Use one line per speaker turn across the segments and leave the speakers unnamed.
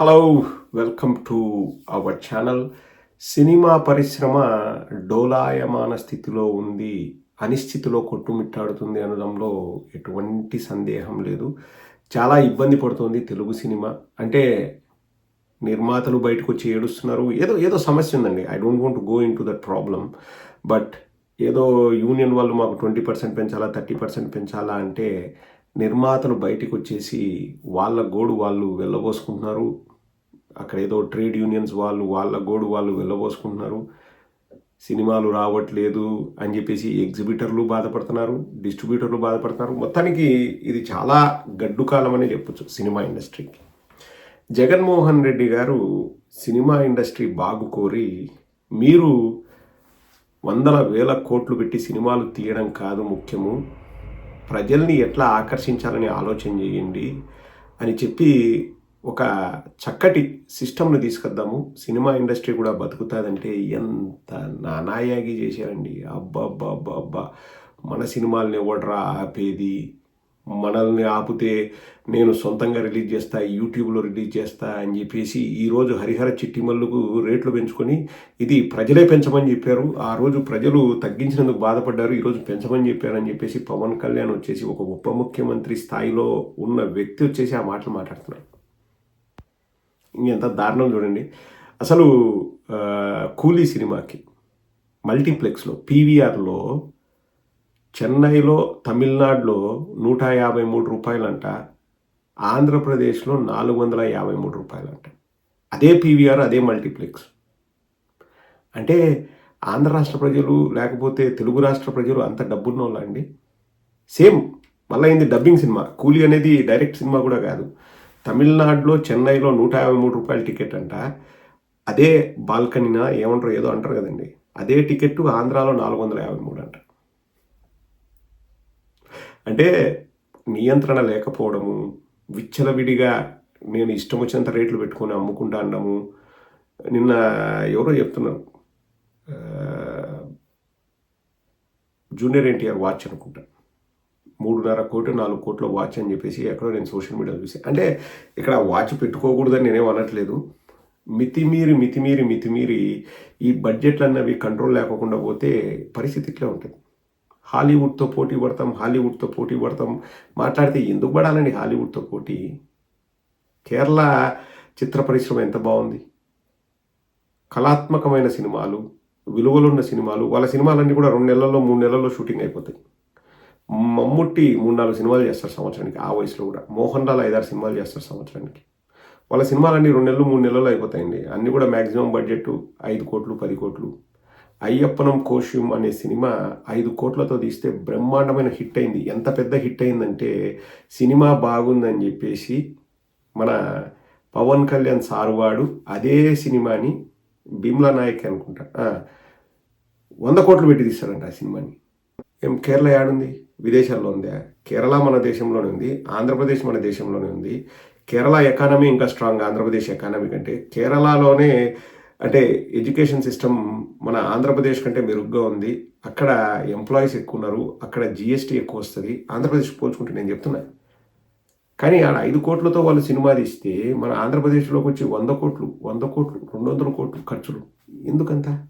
Hello welcome to our channel cinema పరిశ్రమ డోలాయమాన స్థితిలో ఉంది అనిశ్చితిలో కొట్టుమిట్టాడుతుంది అనడంలో ఎటువంటి సందేహం లేదు. చాలా ఇబ్బంది పడుతుంది తెలుగు సినిమా. అంటే నిర్మాతలు బయటకు వచ్చి ఏడుస్తున్నారు. ఏదో ఏదో సమస్య ఉందండి. I don't want go in to that problem but ఏదో యూనియన్ వాళ్ళు మాకు ట్వంటీ పర్సెంట్ పెంచాలా థర్టీ పర్సెంట్ పెంచాలా అంటే నిర్మాతలు బయటకు వచ్చేసి వాళ్ళ గోడు వాళ్ళు వెళ్ళబోసుకుంటున్నారు. అక్కడ ఏదో ట్రేడ్ యూనియన్స్ వాళ్ళు వాళ్ళ గోడు వాళ్ళు వెళ్ళబోసుకుంటున్నారు. సినిమాలు రావట్లేదు అని చెప్పేసి ఎగ్జిబిటర్లు బాధపడుతున్నారు డిస్ట్రిబ్యూటర్లు బాధపడుతున్నారు. మొత్తానికి ఇది చాలా గడ్డు కాలం అని చెప్పొచ్చు సినిమా ఇండస్ట్రీకి. జగన్మోహన్ రెడ్డి గారు సినిమా ఇండస్ట్రీ బాగు కోరి మీరు వందల వేల కోట్లు పెట్టి సినిమాలు తీయడం కాదు ముఖ్యము. ప్రజల్ని ఎట్లా ఆకర్షించాలని ఆలోచన చేయండి అని చెప్పి ఒక చక్కటి సిస్టమ్ను తీసుకొద్దాము. సినిమా ఇండస్ట్రీ కూడా బతుకుతుందంటే ఎంత నానాయాగి చేశారండి. అబ్బా అబ్బా అబ్బా అబ్బా మన సినిమాల్ని ఇవ్వడరా ఆపేది? మనల్ని ఆపితే నేను సొంతంగా రిలీజ్ చేస్తా యూట్యూబ్లో రిలీజ్ చేస్తా అని చెప్పేసి ఈరోజు హరిహర చిట్టిమల్లుకు రేట్లు పెంచుకొని ఇది ప్రజలే పెంచమని చెప్పారు. ఆ రోజు ప్రజలు తగ్గించినందుకు బాధపడ్డారు. ఈరోజు పెంచమని చెప్పారని చెప్పేసి పవన్ కళ్యాణ్ వచ్చేసి ఒక ఉప ముఖ్యమంత్రి స్థాయిలో ఉన్న వ్యక్తి వచ్చేసి ఆ మాటలు మాట్లాడుతున్నారు. ఇంకెంత దారుణం చూడండి. అసలు కూలీ సినిమాకి మల్టీప్లెక్స్లో పీవీఆర్లో చెన్నైలో తమిళనాడులో నూట యాభై మూడు రూపాయలంట ఆంధ్రప్రదేశ్లో నాలుగు వందల యాభై మూడు రూపాయలంట. అదే పీవీఆర్ అదే మల్టీప్లెక్స్. అంటే ఆంధ్ర రాష్ట్ర ప్రజలు లేకపోతే తెలుగు రాష్ట్ర ప్రజలు అంత డబ్బున్నోళ్ళండి సేమ్ మళ్ళీ అయింది డబ్బింగ్ సినిమా. కూలీ అనేది డైరెక్ట్ సినిమా కూడా కాదు. తమిళనాడులో చెన్నైలో నూట యాభై మూడు రూపాయల టికెట్ అంట. అదే బాల్కనీనా ఏమంటారు ఏదో అంటారు కదండి. అదే టికెట్ ఆంధ్రాలో నాలుగు వందల యాభై మూడు అంట. అంటే నియంత్రణ లేకపోవడము విచ్చలవిడిగా నేను ఇష్టం వచ్చినంత రేట్లు పెట్టుకొని అమ్ముకుంటా అన్నాము. నిన్న ఎవరో చెప్తున్నారు. జూనియర్ ఎన్టీఆర్ వాచ్ అనుకుంటా. మూడున్నర కోట్లు నాలుగు కోట్ల వాచ్ అని చెప్పేసి ఎక్కడో నేను సోషల్ మీడియాలో చూసి. అంటే ఇక్కడ వాచ్ పెట్టుకోకూడదని నేనేం అనట్లేదు. మితిమీరి మితిమీరి మితిమీరి ఈ బడ్జెట్లు అన్నవి కంట్రోల్ లేకుండా పోతే పరిస్థితి ఇట్లే ఉంటుంది. హాలీవుడ్తో పోటీ పడతాం హాలీవుడ్తో పోటీ పడతాం. మాట్లాడితే ఎందుకు పడాలండి హాలీవుడ్తో పోటీ? కేరళ చిత్ర పరిశ్రమ ఎంత బాగుంది? కళాత్మకమైన సినిమాలు విలువలున్న సినిమాలు వాళ్ళ సినిమాలన్నీ కూడా రెండు నెలల్లో మూడు నెలల్లో షూటింగ్ అయిపోతాయి. మమ్ముట్టి మూడు నాలుగు సినిమాలు చేస్తారు సంవత్సరానికి ఆ వయసులో కూడా. మోహన్ లాల్ ఐదారు సినిమాలు చేస్తారు సంవత్సరానికి. వాళ్ళ సినిమాలన్నీ రెండు నెలలు మూడు నెలలు అయిపోతాయండి. అన్నీ కూడా మ్యాక్సిమం బడ్జెట్ ఐదు కోట్లు పది కోట్లు. అయ్యప్పనం కోశ్యం అనే సినిమా ఐదు కోట్లతో తీస్తే బ్రహ్మాండమైన హిట్ అయింది. ఎంత పెద్ద హిట్ అయిందంటే సినిమా బాగుందని చెప్పేసి మన పవన్ కళ్యాణ్ సారువాడు అదే సినిమాని భీమ్లా నాయక్ అనుకుంటా వంద కోట్లు పెట్టి తీస్తాడంట ఆ సినిమాని. ఏం కేరళ యాడుంది? విదేశాల్లో ఉందా. కేరళ మన దేశంలోనే ఉంది. ఆంధ్రప్రదేశ్ మన దేశంలోనే ఉంది. కేరళ ఎకానమీ ఇంకా స్ట్రాంగ్ ఆంధ్రప్రదేశ్ ఎకానమీ కంటే కేరళలోనే అంటే ఎడ్యుకేషన్ సిస్టమ్ మన ఆంధ్రప్రదేశ్ కంటే మెరుగ్గా ఉంది. అక్కడ ఎంప్లాయీస్ ఎక్కువ ఉన్నారు. అక్కడ జిఎస్టీ ఎక్కువ వస్తుంది. ఆంధ్రప్రదేశ్ పోల్చుకుంటే నేను చెప్తున్నా. కానీ ఆడ ఐదు కోట్లతో వాళ్ళు సినిమా తీస్తే మన ఆంధ్రప్రదేశ్లోకి వచ్చి వంద కోట్లు వంద కోట్లు రెండు వందల కోట్లు ఖర్చులు. ఎందుకంత?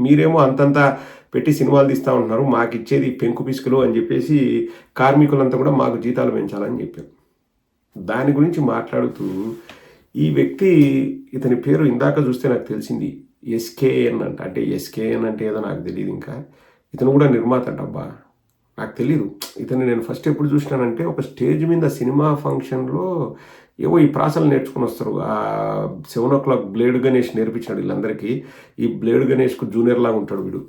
మీరేమో అంతంత పెట్టి సినిమాలు తీస్తూ ఉంటున్నారు. మాకు ఇచ్చేది పెంకు పిసుకులు అని చెప్పేసి కార్మికులంతా కూడా మాకు జీతాలు పెంచాలని చెప్పారు. దాని గురించి మాట్లాడుతూ ఈ వ్యక్తి ఇతని పేరు ఇందాక చూస్తే నాకు తెలిసింది. ఎస్కేఎన్ అంట. అంటే ఎస్కేఎన్ అంటే ఏదో నాకు తెలియదు ఇంకా. ఇతను కూడా నిర్మాత అంట అబ్బా. నాకు తెలీదు. ఇతన్ని నేను ఫస్ట్ ఎప్పుడు చూసినానంటే ఒక స్టేజ్ మీద సినిమా ఫంక్షన్లో ఏవో ఈ ప్రాసలు నేర్చుకుని వస్తారు. ఆ seven o'clock blade Ganesh నేర్పించాడు వీళ్ళందరికీ. ఈ బ్లేడ్ గణేష్కు జూనియర్ లాగా ఉంటాడు వీడు.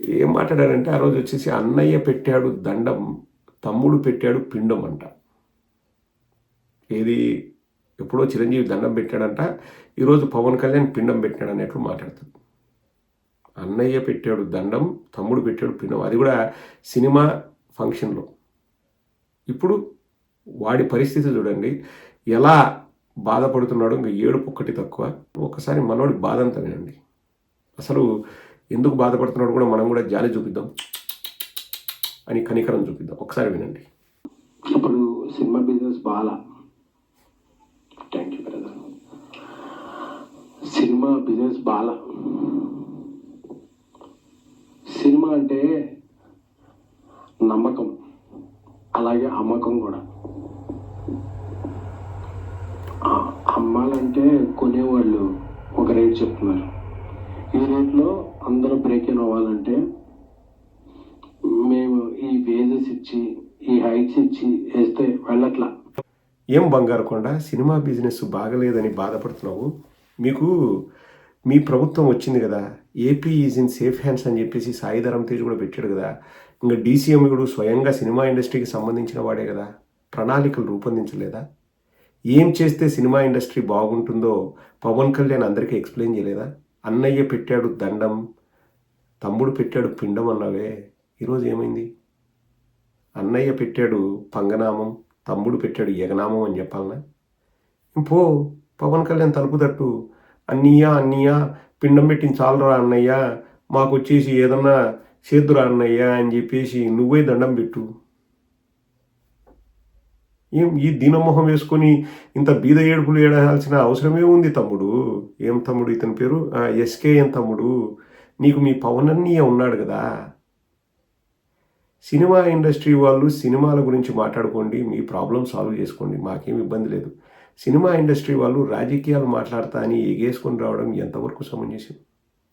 ఏం మాట్లాడారంటే ఆ రోజు వచ్చేసి అన్నయ్య పెట్టాడు దండం తమ్ముడు పెట్టాడు పిండం అంట. ఏది ఎప్పుడో చిరంజీవి దండం పెట్టాడంట ఈరోజు పవన్ కళ్యాణ్ పిండం పెట్టాడు అనేట్లు మాట్లాడుతుంది. అన్నయ్య పెట్టాడు దండం తమ్ముడు పెట్టాడు పిండం. అది కూడా సినిమా ఫంక్షన్లో. ఇప్పుడు వాడి పరిస్థితి చూడండి ఎలా బాధపడుతున్నాడు ఇంకా ఏడుపు ఒక్కటి తక్కువ. ఒకసారి మనోడి బాధ అంతా వినండి. అసలు ఎందుకు బాధపడుతున్నాడు కూడా మనం కూడా జాలి చూపిద్దాం అని కనికరం చూపిద్దాం. ఒకసారి వినండి.
ఇప్పుడు cinema business Bala. Thank you cinema business Bala. Cinema అంటే నమ్మకం. అలాగే అమ్మకం కూడా. అమ్మాలంటే కొనేవాళ్ళు ఒక రేట్ చెప్తున్నారు. ఈ రేట్లో అందరూ బ్రేక్ ఇన్ అవ్వాలంటే మేము ఈ వేజెస్ ఇచ్చి ఈ హైట్స్ ఇచ్చి వేస్తే వెళ్ళట్లా.
ఏం బంగారు కొండ సినిమా బిజినెస్ బాగలేదని బాధపడుతున్నావు? మీకు మీ ప్రభుత్వం వచ్చింది కదా AP is in safe hands అని చెప్పేసి సాయిధరం తేజ్ కూడా పెట్టాడు కదా. ఇంకా డీసీఎం కూడా స్వయంగా సినిమా ఇండస్ట్రీకి సంబంధించిన వాడే కదా ప్రణాళికలు రూపొందించలేదా? ఏం చేస్తే సినిమా ఇండస్ట్రీ బాగుంటుందో పవన్ కళ్యాణ్ అందరికీ ఎక్స్ప్లెయిన్ చేయలేదా? అన్నయ్య పెట్టాడు దండం తమ్ముడు పెట్టాడు పిండం అన్నావే ఈరోజు ఏమైంది? అన్నయ్య పెట్టాడు పంగనామం తమ్ముడు పెట్టాడు యగనామం అని చెప్పాలనా? పో పవన్ కళ్యాణ్ తలుపు తట్టు. అన్నయ్య అన్నయ్య పిండం పెట్టిన చాలరా అన్నయ్య మాకు వచ్చేసి ఏదన్నా చేద్దురా అన్నయ్య అని చెప్పేసి నువ్వే దండం పెట్టు. ఏం ఈ దీనమొహం వేసుకొని ఇంత బీద ఏడుపులు ఏడాల్సిన అవసరమే ఉంది తమ్ముడు. ఏం తమ్ముడు ఇతని పేరు? ఎస్కేఎన్ తమ్ముడు. నీకు మీ పవన్ ఉన్నాడు కదా. సినిమా ఇండస్ట్రీ వాళ్ళు సినిమాల గురించి మాట్లాడుకోండి మీ ప్రాబ్లం సాల్వ్ చేసుకోండి మాకేం ఇబ్బంది లేదు. సినిమా ఇండస్ట్రీ వాళ్ళు రాజకీయాలు మాట్లాడతా అని ఎగేసుకొని రావడం ఎంతవరకు సమంజసం?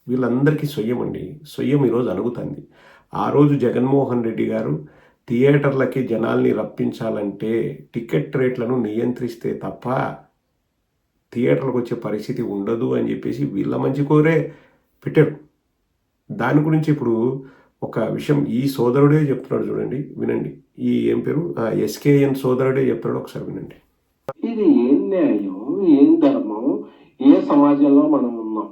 వీళ్ళందరికీ సొయ్యం అండి. సొయ్యం ఈరోజు అణుగుతుంది ఆ రోజు జగన్మోహన్ రెడ్డి గారు థియేటర్లకి జనాల్ని రప్పించాలంటే టికెట్ రేట్లను నియంత్రిస్తే తప్ప థియేటర్లకు వచ్చే పరిస్థితి ఉండదు అని చెప్పేసి వీళ్ళ మంచి కోరే పెట్టారు. దాని గురించి ఇప్పుడు ఒక విషయం ఈ సోదరుడే చెప్తున్నాడు చూడండి వినండి. ఈ ఏం పేరు? ఎస్కేఎన్ సోదరుడే చెప్తున్నాడు ఒకసారి వినండి.
ఇది ఏం న్యాయం? ఏం ధర్మం? ఏ సమాజంలో మనం ఉన్నాం?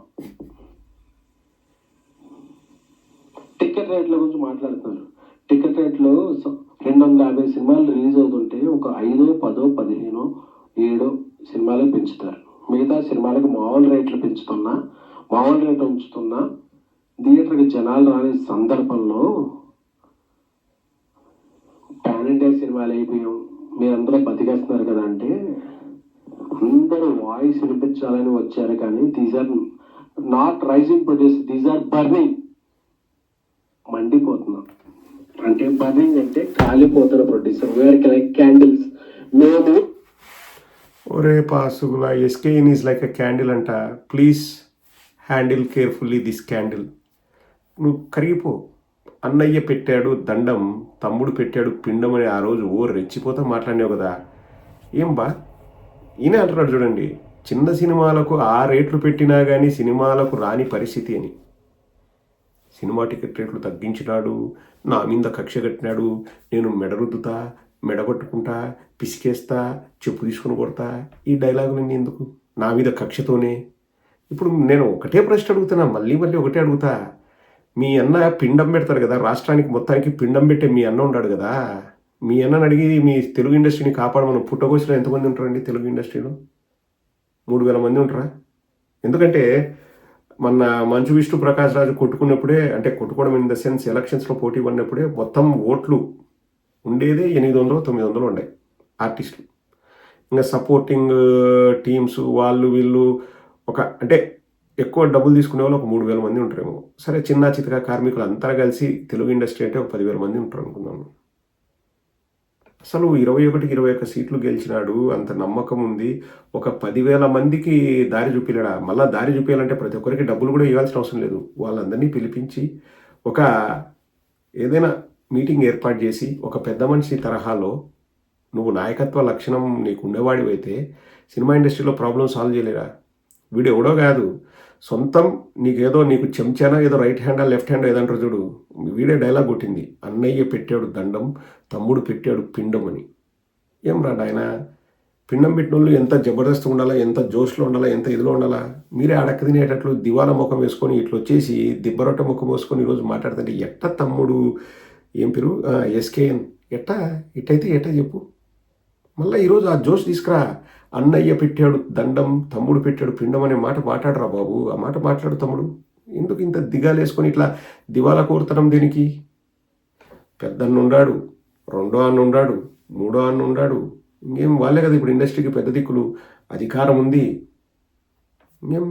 టికెట్ రేట్ల గురించి మాట్లాడుతున్నారు. టికెట్ రేట్లు రెండు వందల యాభై సినిమాలు రిలీజ్ అవుతుంటే ఒక ఐదో పదో పదిహేనో ఏడో సినిమాలు పెంచుతారు. మిగతా సినిమాలకు మామూలు రేట్లు పెంచుతున్నా మామూలు రేట్లు ఉంచుతున్నా థియేటర్కి జనాలు రాని సందర్భంలో పాన్ ఇండియా సినిమాలు అయిపోయాం. మీరందరూ బతికేస్తున్నారు కదా అంటే అందరూ వాయిస్ వినిపించాలని వచ్చారు కానీ these are not rising produce these are burning. మండిపోతున్నాం. అంటే బర్నింగ్ అంటే కాలిపోతున్న ప్రొడ్యూసర్. వేర్ లైక్ క్యాండిల్స్ మేము
ఒరే పాసుగుల SKN is like a candle అంట. Please handle carefully this candle నువ్వు కరిగిపో. అన్నయ్య పెట్టాడు దండం తమ్ముడు పెట్టాడు పిండం అని ఆ రోజు ఓ రెచ్చిపోతా మాట్లాడినావు కదా. ఏం బా? ఈయన అంటున్నాడు చూడండి చిన్న సినిమాలకు ఆ రేట్లు పెట్టినా కానీ సినిమాలకు రాని పరిస్థితి అని. సినిమా టికెట్ రేట్లు తగ్గించినాడు నా మీద కక్ష కట్టినాడు నేను మెడరుద్దుతా మెడగొట్టుకుంటా పిసికేస్తా చెప్పు తీసుకుని కొడతా ఈ డైలాగులన్నీ ఎందుకు? నా మీద కక్షతోనే. ఇప్పుడు నేను ఒకటే ప్రశ్న అడుగుతున్నా మళ్ళీ మళ్ళీ ఒకటే అడుగుతా. మీ అన్న పిండం పెడతారు కదా రాష్ట్రానికి మొత్తానికి పిండం పెట్టే మీ అన్న ఉన్నాడు కదా. మీ అన్నని అడిగి మీ తెలుగు ఇండస్ట్రీని కాపాడమని పుట్టగోసిన ఎంతమంది ఉంటారండి తెలుగు ఇండస్ట్రీలో? మూడు వేల మంది ఉంటారా? ఎందుకంటే మన మంచు విష్ణు ప్రకాష్ రాజు కొట్టుకున్నప్పుడే అంటే కొట్టుకోవడం ఇన్ ద సెన్స్ ఎలక్షన్స్లో పోటీ పడినప్పుడే మొత్తం ఓట్లు ఉండేదే ఎనిమిది వందలు తొమ్మిది వందలు ఉన్నాయి ఆర్టిస్టులు. ఇంకా సపోర్టింగ్ టీమ్స్ వాళ్ళు వీళ్ళు ఒక అంటే ఎక్కువ డబ్బులు తీసుకునే వాళ్ళు ఒక మూడు వేల మంది ఉంటారేమో. సరే చిన్న చితక కార్మికులు అంతా కలిసి తెలుగు ఇండస్ట్రీ అంటే ఒక పదివేల మంది ఉంటారు అనుకుందాము అసలు ఇరవై ఒకటికి ఇరవై ఒక్క సీట్లు గెలిచినాడు అంత నమ్మకం ఉంది. ఒక పదివేల మందికి దారి చూపిలేడా? మళ్ళీ దారి చూపించాలంటే ప్రతి ఒక్కరికి డబ్బులు కూడా ఇవ్వాల్సిన అవసరం లేదు. వాళ్ళందరినీ పిలిపించి ఒక ఏదైనా మీటింగ్ ఏర్పాటు చేసి ఒక పెద్ద మనిషి తరహాలో నువ్వు నాయకత్వ లక్షణం నీకు ఉండేవాడివైతే సినిమా ఇండస్ట్రీలో ప్రాబ్లం సాల్వ్ చేయలేరా? వీడు ఎవడో కాదు. సొంతం నీకేదో నీకు చెంచానా ఏదో రైట్ హ్యాండా లెఫ్ట్ హ్యాండ్ ఏదంటారు చూడు. వీడే డైలాగ్ కొట్టింది. అన్నయ్య పెట్టాడు దండం తమ్ముడు పెట్టాడు పిండం అని. ఏం రాడు ఆయన పిండం పెట్టిన వాళ్ళు ఎంత జబర్దస్త్ ఉండాలా ఎంత జోష్లో ఉండాలా ఎంత ఇదిలో ఉండాలా? మీరే అడక్క తినేటట్లు దివాలా ముఖం వేసుకొని ఇట్లా వచ్చేసి దిబ్బరొట్ట ముఖం వేసుకొని ఈరోజు మాట్లాడుతుంటే ఎట్ట తమ్ముడు? ఏం పేరు? ఎస్కేఎన్ ఎట్టా? ఇట్టయితే ఎట్టా చెప్పు. మళ్ళీ ఈరోజు ఆ జోష్ తీసుకురా. అన్నయ్య పెట్టాడు దండం తమ్ముడు పెట్టాడు పిండం అనే మాట మాట్లాడరా బాబు? ఆ మాట మాట్లాడు తమ్ముడు. ఎందుకు ఇంత దిగాలేసుకొని ఇట్లా దివాలా కోరుతడం దీనికి? పెద్దన్న ఉండాడు రెండో అన్న ఉండాడు మూడో అన్న ఉండాడు. ఇంకేం వాళ్ళే కదా ఇప్పుడు ఇండస్ట్రీకి పెద్ద దిక్కులు అధికారం ఉంది. ఇంకేం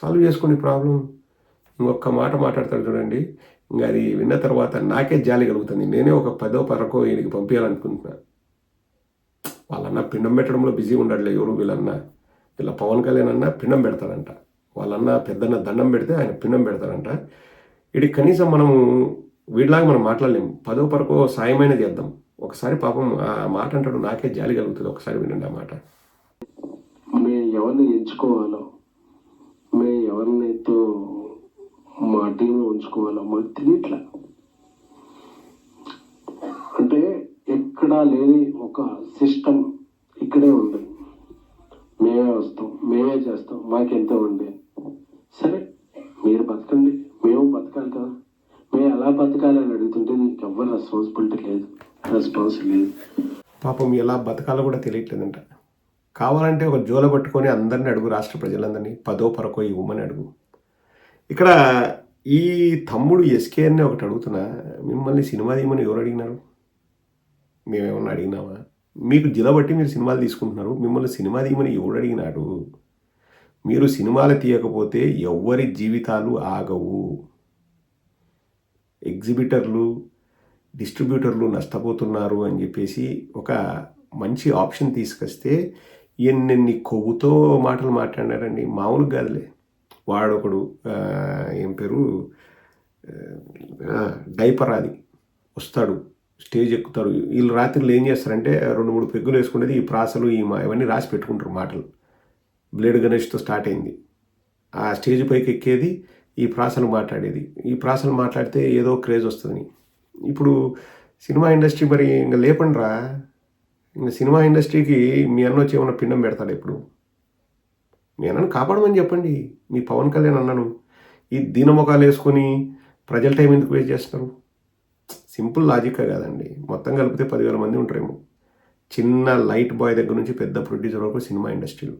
సాల్వ్ చేసుకోండి ప్రాబ్లం ఇంకొక మాట మాట్లాడతాడు చూడండి. ఇంకా అది విన్న తర్వాత నాకే జాలి కలుగుతుంది. నేనే ఒక పదో పరకో ఈయనకి పంపించాలనుకుంటున్నాను వాళ్ళన్న పిండం పెట్టడంలో బిజీ ఉండట్లే ఎవరు వీళ్ళన్న? ఇలా పవన్ కళ్యాణ్ అన్న పిండం పెడతాడంట. వాళ్ళన్న పెద్దన్న దండం పెడితే ఆయన పిండం పెడతాడంట. ఇది కనీసం మనము వీడిలాగా మనం మాట్లాడలేము పదో పరకో సాయమైన చేద్దాం. ఒకసారి పాపం ఆ మాట అంటాడు నాకే జాలి కలుగుతుంది ఒకసారి వినండి ఆ మాట.
మేము ఎవరిని ఎంచుకోవాలో మేము ఎవరినైతే మా టీంలో ఉంచుకోవాలో మాకు తెలియట్లా? ఎక్కడా లేని ఒక సిస్టమ్ ఇక్కడే ఉంది. మేమే వస్తాం మేమే చేస్తాం మాకెంత ఉంది సరే మీరు బతకండి మేము బతకాలి కదా. మేము ఎలా బతకాలి అని అడుగుతుంటే నీకు ఎవ్వరు రెస్పాన్సిబిలిటీ లేదు రెస్పాన్స్ లేదు.
పాపం ఎలా బతకాలో కూడా తెలియట్లేదంట. కావాలంటే ఒక జోల పట్టుకొని అందరిని అడుగు రాష్ట్ర ప్రజలందరినీ. పదో పరకో ఇవ్వమని అడుగు. ఇక్కడ ఈ తమ్ముడు ఎస్కే అని ఒకటి అడుగుతున్నా మిమ్మల్ని సినిమా తీయమని ఎవరు అడిగినారు? మేమేమన్నా అడిగినామా? మీకు జిలబట్టి మీరు సినిమాలు తీసుకుంటున్నారు. మిమ్మల్ని సినిమా తీయమని ఎవడు అడిగినాడు? మీరు సినిమాలు తీయకపోతే ఎవ్వరి జీవితాలు ఆగవు. ఎగ్జిబిటర్లు డిస్ట్రిబ్యూటర్లు నష్టపోతున్నారు అని చెప్పేసి ఒక మంచి ఆప్షన్ తీసుకొస్తే ఎన్నెన్ని కొవ్వుతో మాటలు మాట్లాడారండి. మామూలుగా కాదులే. వాడొకడు ఏం పేరు? డైపర్ అది. వస్తాడు. స్టేజ్ ఎక్కుతారు. వీళ్ళు రాత్రులు ఏం చేస్తారంటే రెండు మూడు పెగ్గులు వేసుకునేది ఈ ప్రాసలు ఈ మా ఇవన్నీ రాసి పెట్టుకుంటారు మాటలు. బ్లేడ్ గణేష్తో స్టార్ట్ అయింది. ఆ స్టేజ్ పైకి ఎక్కేది ఈ ప్రాసలు మాట్లాడేది. ఈ ప్రాసలు మాట్లాడితే ఏదో క్రేజ్ వస్తుంది ఇప్పుడు సినిమా ఇండస్ట్రీ మరి ఇంకా లేపండిరా. ఇంకా సినిమా ఇండస్ట్రీకి మీ అన్న వచ్చి ఏమైనా పిండం పెడతాడు ఇప్పుడు? మీ అన్నను కాపాడమని చెప్పండి. మీ పవన్ కళ్యాణ్ అన్నాను. ఈ దీనముఖాలు వేసుకొని ప్రజల టైం ఎందుకు వేస్ట్ చేస్తున్నారు? సింపుల్ లాజికే కాదండి. మొత్తం కలిపితే పదివేల మంది ఉంటారేమో. చిన్న లైట్ బాయ్ దగ్గర నుంచి పెద్ద ప్రొడ్యూసర్ వరకు సినిమా ఇండస్ట్రీలో.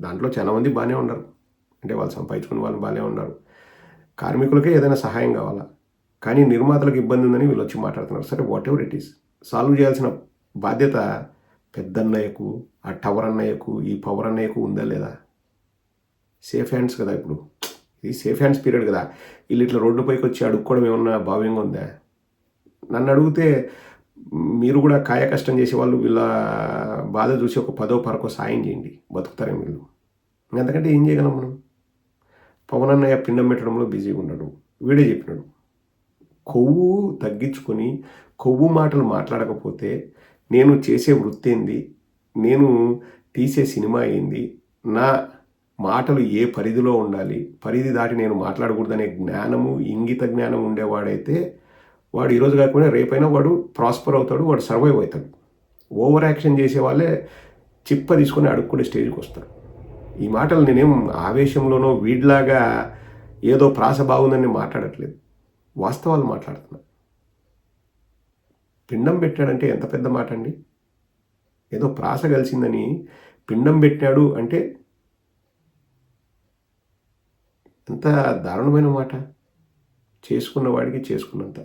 దాంట్లో చాలా మంది బాగానే ఉన్నారు. అంటే వాళ్ళు సంపాదించుకుని వాళ్ళు బాగానే ఉన్నారు. కార్మికులకే ఏదైనా సహాయం కావాలా? కానీ నిర్మాతలకు ఇబ్బంది ఉందని వీళ్ళు వచ్చి మాట్లాడుతున్నారు. సరే whatever it is solve చేయాల్సిన బాధ్యత పెద్దన్నయ్యకు ఆ టవర్ అన్నయ్యకు ఈ పవర్ అన్నయ్యకు ఉందా లేదా? సేఫ్ హ్యాండ్స్ కదా ఇప్పుడు. ఇది సేఫ్ హ్యాండ్స్ పీరియడ్ కదా. వీళ్ళు ఇట్లా రోడ్డుపైకి వచ్చి అడుక్కోవడం ఏమన్నా భావ్యంగా ఉందా? నన్ను అడిగితే మీరు కూడా కాయ కష్టం చేసే వాళ్ళు వీళ్ళ బాధ చూసి ఒక పదో పరకో సాయం చేయండి బతుకుతారే వీళ్ళు. అంతకంటే ఏం చేయగలం మనం? పవన్ అన్నయ్య పిండం పెట్టడంలో బిజీగా ఉన్నాడు. వీడే చెప్పినాడు. కొవ్వు తగ్గించుకొని కొవ్వు మాటలు మాట్లాడకపోతే నేను చేసే వృత్తి ఏంది? నేను తీసే సినిమా ఏంది? నా మాటలు ఏ పరిధిలో ఉండాలి? పరిధి దాటి నేను మాట్లాడకూడదనే జ్ఞానము ఇంగిత జ్ఞానం ఉండేవాడైతే వాడు ఈరోజు కాకపోయినా రేపైనా వాడు ప్రాస్పర్ అవుతాడు వాడు సర్వైవ్ అవుతాడు. ఓవర్ యాక్షన్ చేసే వాళ్ళే చిప్ప తీసుకొని అడుక్కునే స్టేజ్కి వస్తారు. ఈ మాటలు నేనేం ఆవేశంలోనో వీడిలాగా ఏదో ప్రాస బాగుందని మాట్లాడట్లేదు. వాస్తవాలు మాట్లాడుతున్నా. పిండం పెట్టాడంటే ఎంత పెద్ద మాట అండి ఏదో ప్రాస కలిసిందని పిండం పెట్టాడు అంటే ఎంత దారుణమైన మాట? చేసుకున్న వాడికి చేసుకున్నంత.